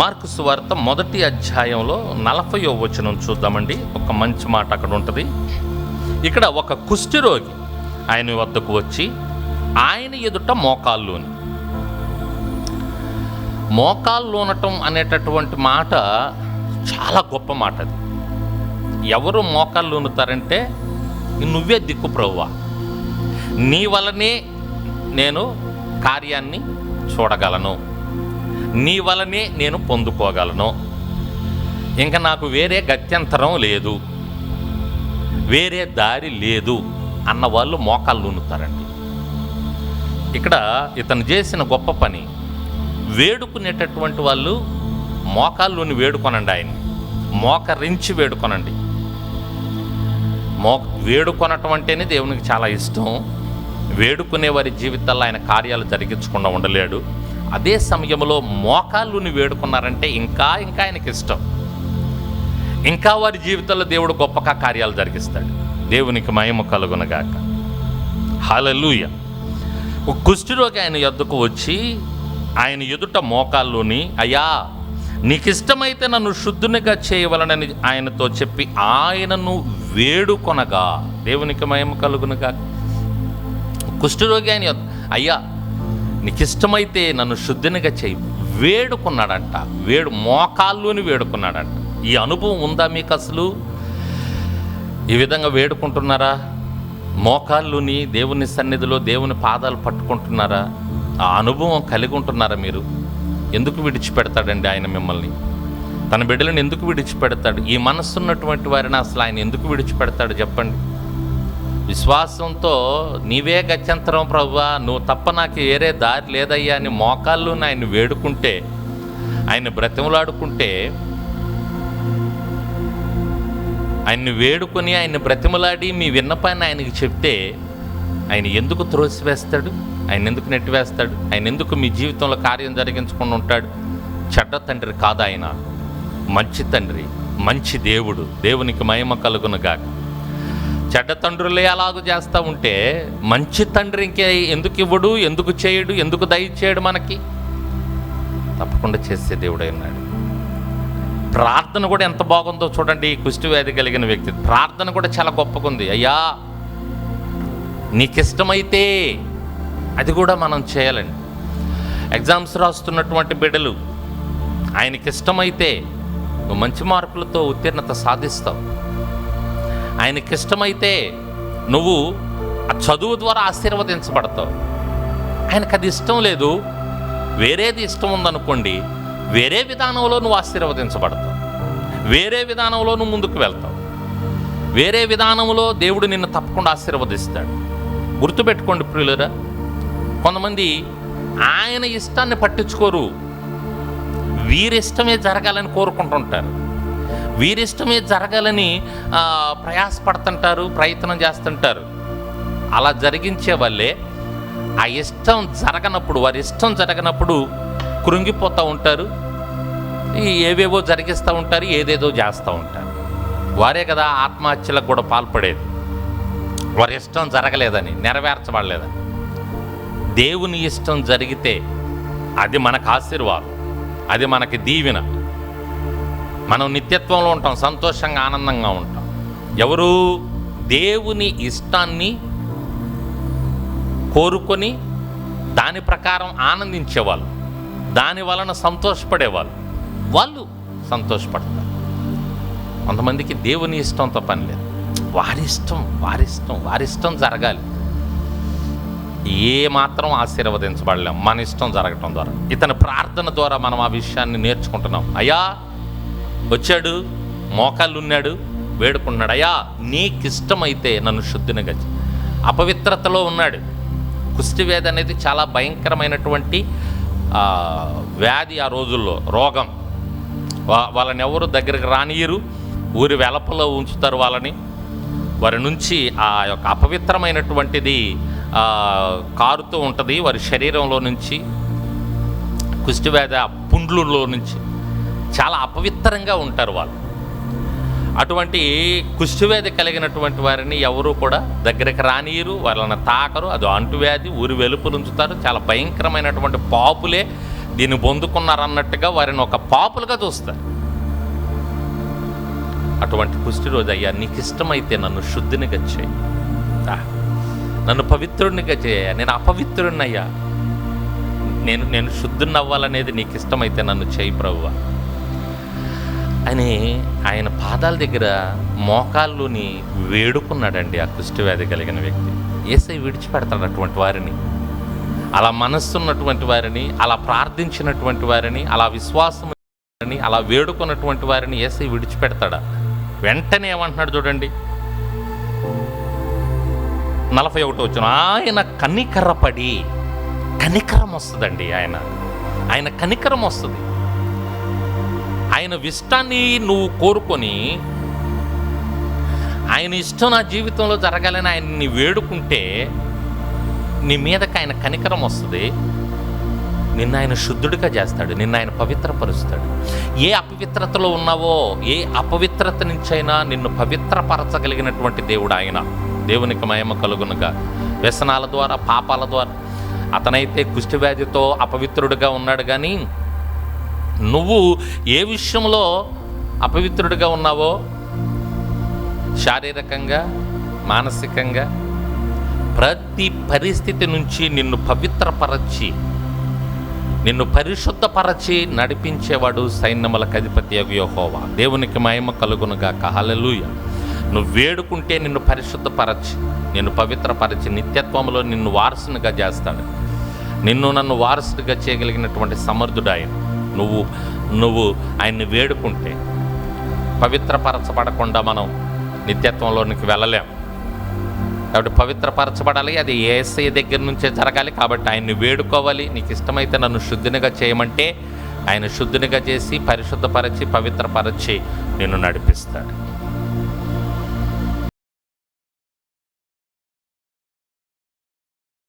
Mark సువార్త మొదటి అధ్యాయంలో నలభయో వచనం చూద్దామండి. ఒక మంచి మాట అక్కడ ఉంటుంది. ఇక్కడ ఒక కుష్ఠిరోగి ఆయన వద్దకు వచ్చి ఆయన ఎదుట మోకాల్లోని మోకాల్లోనటం అనేటటువంటి మాట చాలా గొప్ప మాట అది. ఎవరు మోకాల్లోనుతారంటే నువ్వే దిక్కు ప్రవ్వా. నీ వలనే నేను కార్యాన్ని చూడగలను. నీ వలనే నేను పొందుకోగలను. ఇంకా నాకు వేరే గత్యంతరం లేదు. వేరే దారి లేదు అన్న వాళ్ళు మోకాళ్ళు ఉనుతారండి ఇక్కడ ఇతను చేసిన గొప్ప పని వేడుకునేటటువంటి వాళ్ళు మోకాళ్ళుని వేడుకొనండి ఆయన్ని. మోకరించి వేడుకొనండి. మో వేడుకొనటం అంటేనే దేవునికి చాలా ఇష్టం. వేడుకునే వారి జీవితాల్లో ఆయన కార్యాలు జరిగించకుండా ఉండలేడు. అదే సమయంలో మోకాళ్ళుని వేడుకున్నారంటే ఇంకా ఇంకా ఆయనకి ఇష్టం. ఇంకా వారి జీవితంలో దేవుడు గొప్పగా కార్యాలు జరిగిస్తాడు. దేవునికి మయము కలుగునగాక. హాలూయ కుష్ఠిరోగి ఆయన ఎద్దుకు వచ్చి ఆయన ఎదుట మోకాల్లోని అయ్యా నీకు ఇష్టమైతే నన్ను శుద్ధునిగా చేయవలనని ఆయనతో చెప్పి ఆయనను వేడుకొనగా దేవునికి మయము కలుగునగా కుష్ఠరోగి ఆయన అయ్యా నీకిష్టమైతే నన్ను శుద్ధినిగా చేయి. వేడుకున్నాడంట. వేడు మోకాల్లోని వేడుకున్నాడంట. ఈ అనుభవం ఉందా మీకు అసలు ఈ విధంగా వేడుకుంటున్నారా? మోకాళ్ళుని దేవుని సన్నిధిలో దేవుని పాదాలు పట్టుకుంటున్నారా? ఆ అనుభవం కలిగి ఉంటున్నారా మీరు? ఎందుకు విడిచిపెడతాడండి ఆయన మిమ్మల్ని? తన బిడ్డలను ఎందుకు విడిచిపెడతాడు? ఈ మనస్సు ఉన్నటువంటి వారిని అసలు ఆయన ఎందుకు విడిచిపెడతాడు చెప్పండి. విశ్వాసంతో నీవే గత్యంతరం ప్రభువా నువ్వు తప్ప నాకు వేరే దారి లేదయ్యా అని మోకాళ్ళు ఆయన వేడుకుంటే ఆయన బ్రతిమలాడుకుంటే ఆయన్ని వేడుకొని ఆయన బ్రతిమలాడి మీ విన్నపాన్ని ఆయనకి చెప్తే ఆయన ఎందుకు త్రోసివేస్తాడు? ఆయన ఎందుకు నెట్టివేస్తాడు? ఆయన ఎందుకు మీ జీవితంలో కార్యం జరిగించకుండా ఉంటాడు? చెడ్డ తండ్రి కాదు ఆయన. మంచి తండ్రి మంచి దేవుడు. దేవునికి మహిమ కలుగునుగాక. చెడ్డ తండ్రులే అలాగూ చేస్తూ ఉంటే మంచి తండ్రి ఇంకే ఎందుకు ఇవ్వడు ఎందుకు చేయడు ఎందుకు దయచేయడు మనకి? తప్పకుండా చేసే దేవుడై ఉన్నాడు. ప్రార్థన కూడా ఎంత బాగుందో చూడండి ఈ కుష్టి వ్యాధి కలిగిన వ్యక్తి. ప్రార్థన కూడా చాలా గొప్పకుంది. అయ్యా నీకు ఇష్టమైతే అది కూడా మనం చేయాలండి. ఎగ్జామ్స్ రాస్తున్నటువంటి బిడ్డలు ఆయనకి ఇష్టమైతే నువ్వు మంచి మార్కులతో ఉత్తీర్ణత సాధిస్తావు. ఆయనకి ఇష్టమైతే నువ్వు ఆ చదువు ద్వారా ఆశీర్వదించబడతావు. ఆయనకు అది ఇష్టం లేదు వేరేది ఇష్టం ఉందనుకోండి వేరే విధానంలో నువ్వు ఆశీర్వదించబడతావు. వేరే విధానంలో నువ్వు ముందుకు వెళ్తావు. వేరే విధానంలో దేవుడు నిన్ను తప్పకుండా ఆశీర్వదిస్తాడు. గుర్తుపెట్టుకోండి ప్రియులరా కొంతమంది ఆయన ఇష్టాన్ని పట్టించుకోరు వీరిష్టమే జరగాలని కోరుకుంటుంటారు. వీరిష్టమే జరగాలని ప్రయాసపడుతుంటారు ప్రయత్నం చేస్తుంటారు. అలా జరిగించే వాళ్ళే ఆ ఇష్టం జరగనప్పుడు వారి ఇష్టం జరగనప్పుడు కృంగిపోతూ ఉంటారు. ఏవేవో జరిగిస్తూ ఉంటారు ఏదేదో చేస్తూ ఉంటారు. వారే కదా ఆత్మహత్యలకు కూడా పాల్పడేది. వారి ఇష్టం జరగలేదని నెరవేర్చబడలేదని. దేవుని ఇష్టం జరిగితే అది మనకు ఆశీర్వాదం అది మనకి దీవెన. మనం నిత్యత్వంలో ఉంటాం సంతోషంగా ఆనందంగా ఉంటాం. ఎవరు దేవుని ఇష్టాన్ని కోరుకొని దాని ప్రకారం ఆనందించేవాళ్ళు దాని వలన సంతోషపడేవాళ్ళు. వాళ్ళు సంతోషపడతారు. కొంతమందికి దేవుని ఇష్టంతో పని లేదు. వారిష్టం వారిష్టం వారి ఇష్టం జరగాలి. ఏ మాత్రం ఆశీర్వదించబడలేం. మన ఇష్టం జరగటం ద్వారా ఇతని ప్రార్థన ద్వారా మనం ఆ విషయాన్ని నేర్చుకుంటున్నాం. అయ్యా వచ్చాడు మోకాళ్ళున్నాడు వేడుకున్నాడు అయ్యా నీకిష్టమైతే నన్ను శుద్ధిని గజ. అపవిత్రతలో ఉన్నాడు. కుష్టివ్యాధి అనేది చాలా భయంకరమైనటువంటి వ్యాధి ఆ రోజుల్లో రోగం. వాళ్ళని ఎవరు దగ్గరికి రానియరు ఊరి వెలపలో ఉంచుతారు వాళ్ళని. వారి నుంచి ఆ యొక్క అపవిత్రమైనటువంటిది కారుతూ ఉంటుంది. వారి శరీరంలో నుంచి కుష్టివ్యాధి ఆ పుండ్లులో నుంచి. చాలా అపవిత్రంగా ఉంటారు వాళ్ళు. అటువంటి కుష్ఠవ్యాధి కలిగినటువంటి వారిని ఎవరు కూడా దగ్గరికి రానియరు వాళ్ళని తాకరు అది అంటువ్యాధి ఊరి వెలుపులు ఉంచుతారు. చాలా భయంకరమైనటువంటి పాపులే దీన్ని పొందుకున్నారన్నట్టుగా వారిని ఒక పాపులుగా చూస్తారు. అటువంటి పుష్టి రోజు అయ్యా నీకు ఇష్టమైతే నన్ను శుద్ధినిగా చేయి. నన్ను పవిత్రునిగా చేయ. నేను అపవిత్రుడినయ్యా నేను నేను శుద్ధుని అవ్వాలనేది నీకు ఇష్టమైతే నన్ను చేయి ప్రభువా. అని ఆయన పాదాల దగ్గర మోకాల్లోని వేడుకున్నాడండి ఆ కుష్ఠవ్యాధి కలిగిన వ్యక్తి. ఏసై విడిచిపెడతాడు అటువంటి వారిని. అలా మనస్సున్నటువంటి వారిని అలా ప్రార్థించినటువంటి వారిని అలా విశ్వాసం వారిని అలా వేడుకున్నటువంటి వారిని ఏసై విడిచిపెడతాడా? వెంటనే ఏమంటున్నాడు చూడండి. నలభై ఒకటి వచ్చిన ఆయన కనికరపడి కనికరం వస్తుందండి ఆయన. ఆయన కనికరం వస్తుంది. ఆయన ఇష్టాన్ని నువ్వు కోరుకొని ఆయన ఇష్టం నా జీవితంలో జరగాలని ఆయన్ని వేడుకుంటే నీ మీదకి ఆయన కనికరం వస్తుంది. నిన్న ఆయన శుద్ధుడిగా చేస్తాడు. నిన్న ఆయన పవిత్రపరుస్తాడు. ఏ అపవిత్రతలో ఉన్నావో ఏ అపవిత్రత నుంచైనా నిన్ను పవిత్రపరచగలిగినటువంటి దేవుడు ఆయన. దేవునికి మయమ కలుగునుగా. వ్యసనాల ద్వారా పాపాల ద్వారా అతనైతే కుష్టివ్యాధితో అపవిత్రుడిగా ఉన్నాడు కానీ నువ్వు ఏ విషయంలో అపవిత్రుడిగా ఉన్నావో శారీరకంగా మానసికంగా ప్రతి పరిస్థితి నుంచి నిన్ను పవిత్రపరచి నిన్ను పరిశుద్ధపరచి నడిపించేవాడు సైన్యములకు అధిపతి యహోవా. దేవునికి మహిమ కలుగునుగా కహలలుయ నువ్వు వేడుకుంటే నిన్ను పరిశుద్ధపరచి నిన్ను పవిత్రపరచి నిత్యత్వంలో నిన్ను వారసునిగా చేస్తాడు. నిన్ను నన్ను వారసుడిగా చేయగలిగినటువంటి సమర్థుడు ఆయన. నువ్వు నువ్వు ఆయన్ని వేడుకుంటే పవిత్రపరచబడకుండా మనం నిత్యత్వంలోనికి వెళ్ళలేం. కాబట్టి పవిత్రపరచబడాలి అది ఏసఐ దగ్గర నుంచే జరగాలి. కాబట్టి ఆయన్ని వేడుకోవాలి. నీకు ఇష్టమైతే నన్ను శుద్ధినిగా చేయమంటే ఆయన శుద్ధినిగా చేసి పరిశుద్ధపరచి పవిత్రపరచి నిన్ను నడిపిస్తాడు.